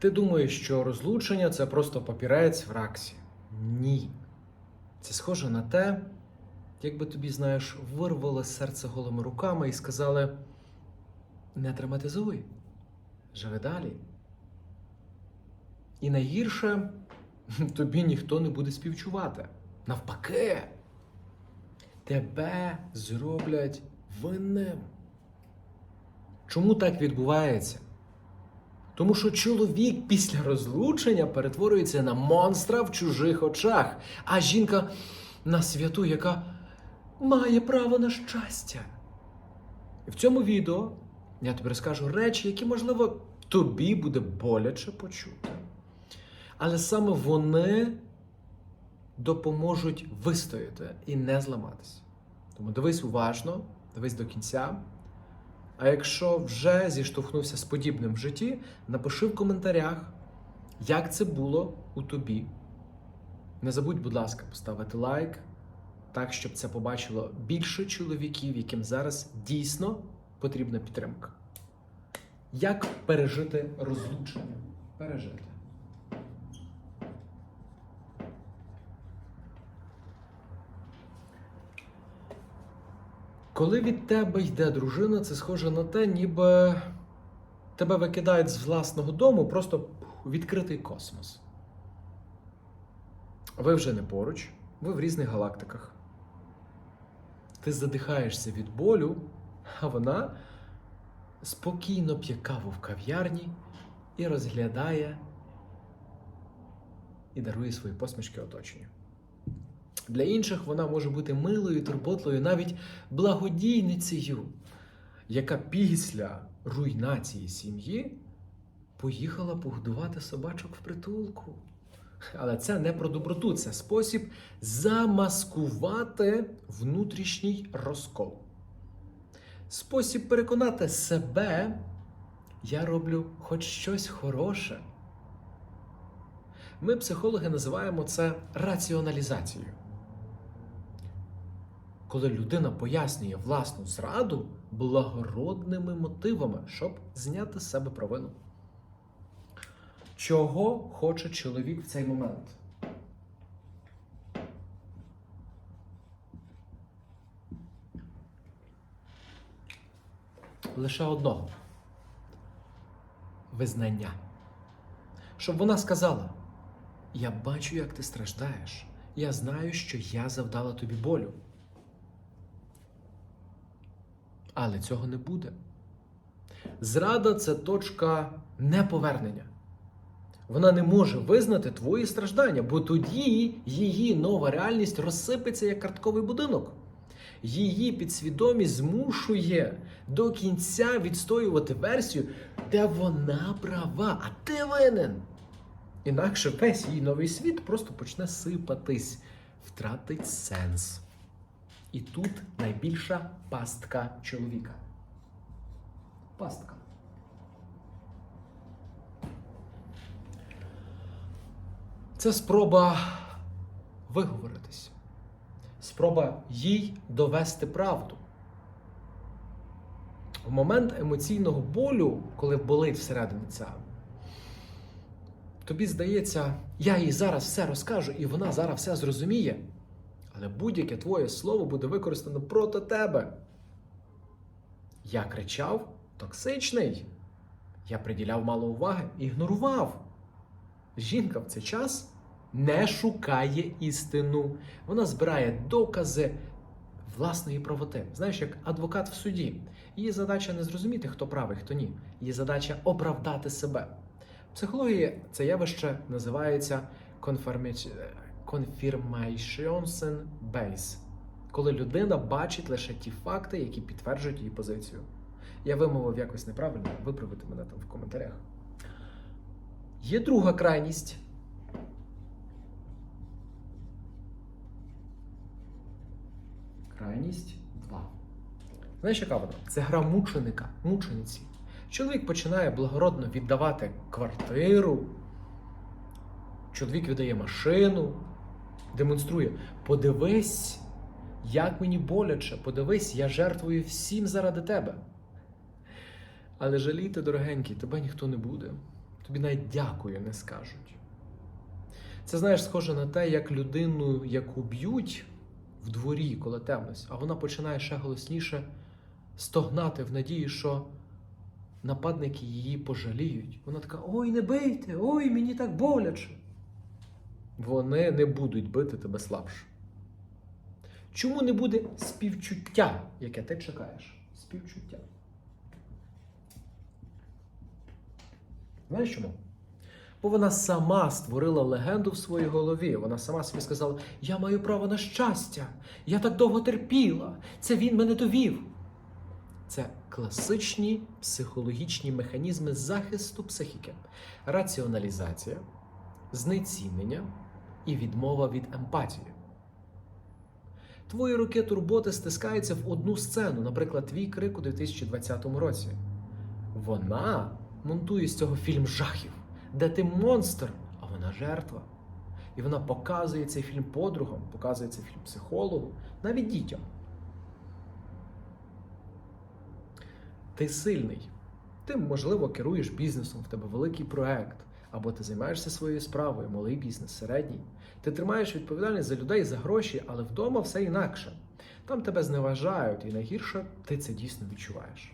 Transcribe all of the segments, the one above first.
Ти думаєш, що розлучення це просто папірець в раксі. Ні. Це схоже на те, якби тобі, знаєш, вирвали серце голими руками і сказали: не драматизуй, живи далі. І найгірше тобі ніхто не буде співчувати. Навпаки, тебе зроблять винним. Чому так відбувається? Тому що чоловік після розлучення перетворюється на монстра в чужих очах, а жінка на святу, яка має право на щастя. І в цьому відео я тобі розкажу речі, які, можливо, тобі буде боляче почути. Але саме вони допоможуть вистояти і не зламатися. Тому дивись уважно, дивись до кінця. А якщо вже зіштовхнувся з подібним в житті, напиши в коментарях, як це було у тобі. Не забудь, будь ласка, поставити лайк, так, щоб це побачило більше чоловіків, яким зараз дійсно потрібна підтримка. Як пережити розлучення? Пережити. Коли від тебе йде дружина, це схоже на те, ніби тебе викидають з власного дому просто відкритий космос. Ви вже не поруч, ви в різних галактиках. Ти задихаєшся від болю, а вона спокійно п'є каву в кав'ярні і розглядає і дарує свої посмішки оточенню. Для інших вона може бути милою, турботливою, навіть благодійницею, яка після руйнації сім'ї поїхала погодувати собачок в притулку. Але це не про доброту, це спосіб замаскувати внутрішній розкол. Спосіб переконати себе, я роблю хоч щось хороше. Ми, психологи, називаємо це раціоналізацією. Коли людина пояснює власну зраду благородними мотивами, щоб зняти з себе провину. Чого хоче чоловік в цей момент? Лише одного визнання. Щоб вона сказала: Я бачу, як ти страждаєш. Я знаю, що я завдала тобі болю. Але цього не буде. Зрада це точка неповернення. Вона не може визнати твої страждання, бо тоді її нова реальність розсипеться як картковий будинок. Її підсвідомість змушує до кінця відстоювати версію, де вона права, а ти винен. Інакше весь її новий світ просто почне сипатись, втратить сенс. І тут найбільша пастка чоловіка. Пастка. Це спроба виговоритись. Спроба їй довести правду. В момент емоційного болю, коли болить всередині ця, тобі здається, я їй зараз все розкажу, і вона зараз все зрозуміє. Але будь-яке твоє слово буде використано проти тебе. Я кричав токсичний. Я приділяв мало уваги, ігнорував. Жінка в цей час не шукає істину. Вона збирає докази власної правоти. Знаєш, як адвокат в суді. Її задача не зрозуміти, хто правий, хто ні. Її задача оправдати себе. В психології це явище називається confirmation base, коли людина бачить лише ті факти, які підтверджують її позицію. Я вимовив якось неправильно, виправити мене там в коментарях. Є друга крайність. Крайність 2. Знаєш, яка вона? Це гра мученика, мучениці. Чоловік починає благородно віддавати квартиру. Чоловік віддає машину, демонструє: подивись, як мені боляче, подивись, я жертвую всім заради тебе. Але жалійте, дорогенький, тебе ніхто не буде. тобі навіть дякую не скажуть. Це знаєш, схоже на те, як людину, яку б'ють в дворі, коли темність, а вона починає ще голосніше стогнати в надії, що нападники її пожаліють. Вона така: ой, не бийте, ой, мені так боляче. Вони не будуть бити тебе слабше. Чому не буде співчуття, яке ти чекаєш? Співчуття. Знаєш чому? Бо вона сама створила легенду в своїй голові. Вона сама собі сказала: Я маю право на щастя, я так довго терпіла, це він мене довів. Це класичні психологічні механізми захисту психіки, раціоналізація, знецінення і відмова від емпатії. Твої руки турботи стискаються в одну сцену, наприклад, твій крик у 2020 році. Вона монтує з цього фільм жахів, де ти монстр, а вона жертва. І вона показує цей фільм подругам, показує цей фільм психологу, навіть дітям. Ти сильний. Ти, можливо, керуєш бізнесом, в тебе великий проект, або ти займаєшся своєю справою, малий бізнес, середній. Ти тримаєш відповідальність за людей, за гроші, але вдома все інакше. Там тебе зневажають, і найгірше ти це дійсно відчуваєш.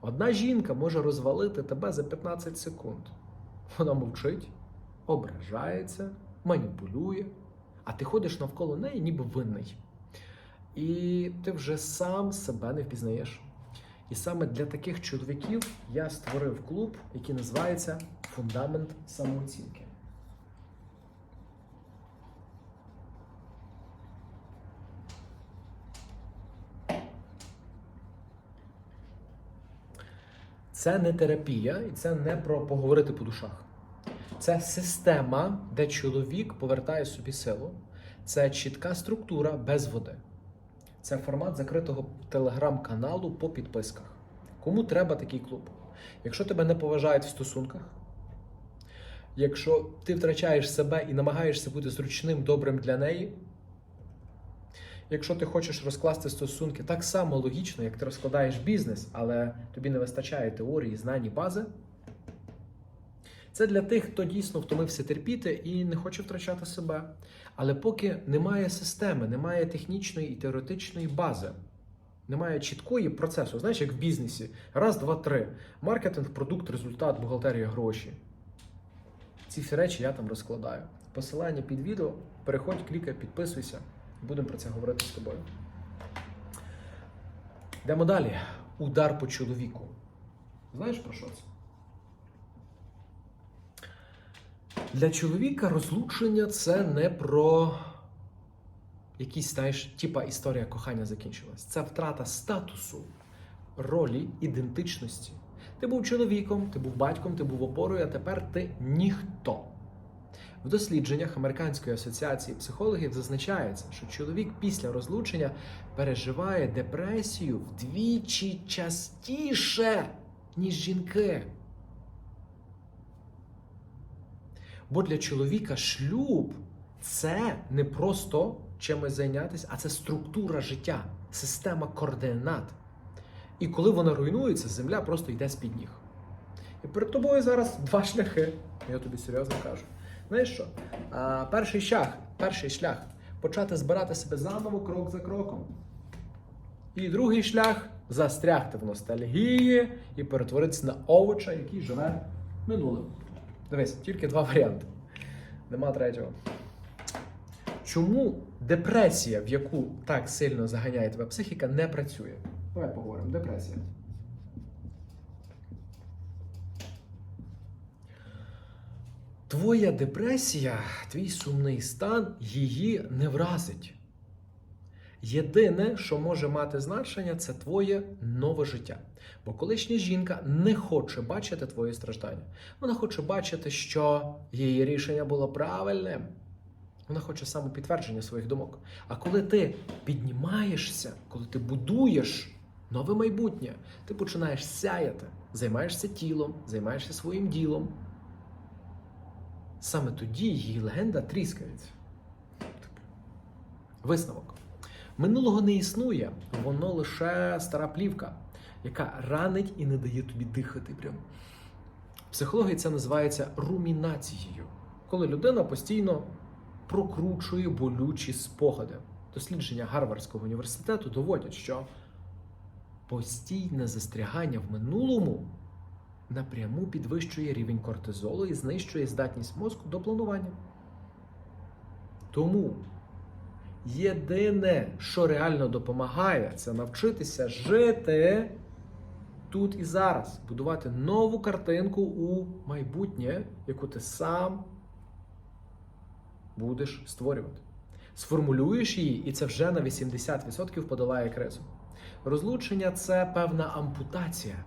Одна жінка може розвалити тебе за 15 секунд. Вона мовчить, ображається, маніпулює, а ти ходиш навколо неї, ніби винний. І ти вже сам себе не впізнаєш. І саме для таких чоловіків я створив клуб, який називається Фундамент самооцінки. Це не терапія, і це не про поговорити по душах. Це система, де чоловік повертає собі силу. Це чітка структура без води. Це формат закритого телеграм-каналу по підписках. Кому треба такий клуб? Якщо тебе не поважають в стосунках, якщо ти втрачаєш себе і намагаєшся бути зручним, добрим для неї, якщо ти хочеш розкласти стосунки так само логічно, як ти розкладаєш бізнес, але тобі не вистачає теорії, знань і бази, це для тих, хто дійсно втомився терпіти і не хоче втрачати себе. Але поки немає системи, немає технічної і теоретичної бази, немає чіткої процесу, знаєш, як в бізнесі: раз, два, три. Маркетинг, продукт, результат, бухгалтерія, гроші. Ці всі речі я там розкладаю. Посилання під відео. Переходь, клікай, підписуйся. Будемо про це говорити з тобою. Йдемо далі. Удар по чоловіку. Знаєш про що це? Для чоловіка розлучення це не про якісь, знаєш, типа історія кохання закінчилась. Це втрата статусу, ролі, ідентичності. Ти був чоловіком, ти був батьком, ти був опорою, а тепер ти ніхто. В дослідженнях Американської асоціації психологів зазначається, що чоловік після розлучення переживає депресію вдвічі частіше, ніж жінки. Бо для чоловіка шлюб це не просто чимось зайнятися, а це структура життя, система координат. І коли вона руйнується, земля просто йде з-під ніг. І перед тобою зараз два шляхи. Я тобі серйозно кажу. Знаєш що? А, перший шлях, перший шлях почати збирати себе заново крок за кроком. І другий шлях застрягти в ностальгії і перетворитися на овоча, який живе минулим. Дивись, тільки два варіанти. Нема третього. Чому депресія, в яку так сильно заганяє тебе психіка, не працює? Давай поговоримо. Депресія. Твоя депресія, твій сумний стан її не вразить. Єдине, що може мати значення, це твоє нове життя. Бо колишня жінка не хоче бачити твої страждання. Вона хоче бачити, що її рішення було правильним. Вона хоче самопідтвердження своїх думок. А коли ти піднімаєшся, коли ти будуєш нове майбутнє, ти починаєш сяяти, займаєшся тілом, займаєшся своїм ділом. Саме тоді її легенда тріскається. Висновок. Минулого не існує, воно лише стара плівка, яка ранить і не дає тобі дихати. Прям. В психології це називається румінацією, коли людина постійно прокручує болючі спогади. Дослідження Гарвардського університету доводять, що постійне застрягання в минулому напряму підвищує рівень кортизолу і знищує здатність мозку до планування. Тому єдине, що реально допомагає, це навчитися жити тут і зараз, будувати нову картинку у майбутнє, яку ти сам будеш створювати. Сформулюєш її, і це вже на 80% подолає кризу. Розлучення це певна ампутація.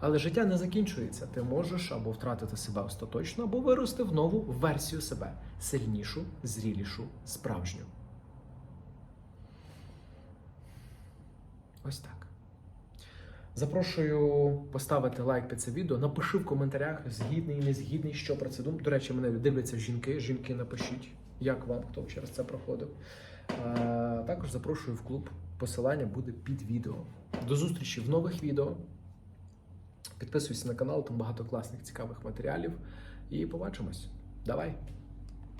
Але життя не закінчується. Ти можеш або втратити себе остаточно, або вирости в нову версію себе сильнішу, зрілішу, справжню. Ось так. Запрошую поставити лайк під це відео. Напиши в коментарях, згідний, не згідний, що про це думаєш. До речі, мене дивляться жінки. Жінки, напишіть, як вам, хто через це проходив. А, також запрошую в клуб. Посилання буде під відео. До зустрічі в нових відео. Підписуйся на канал, там багато класних цікавих матеріалів. І побачимось. Давай!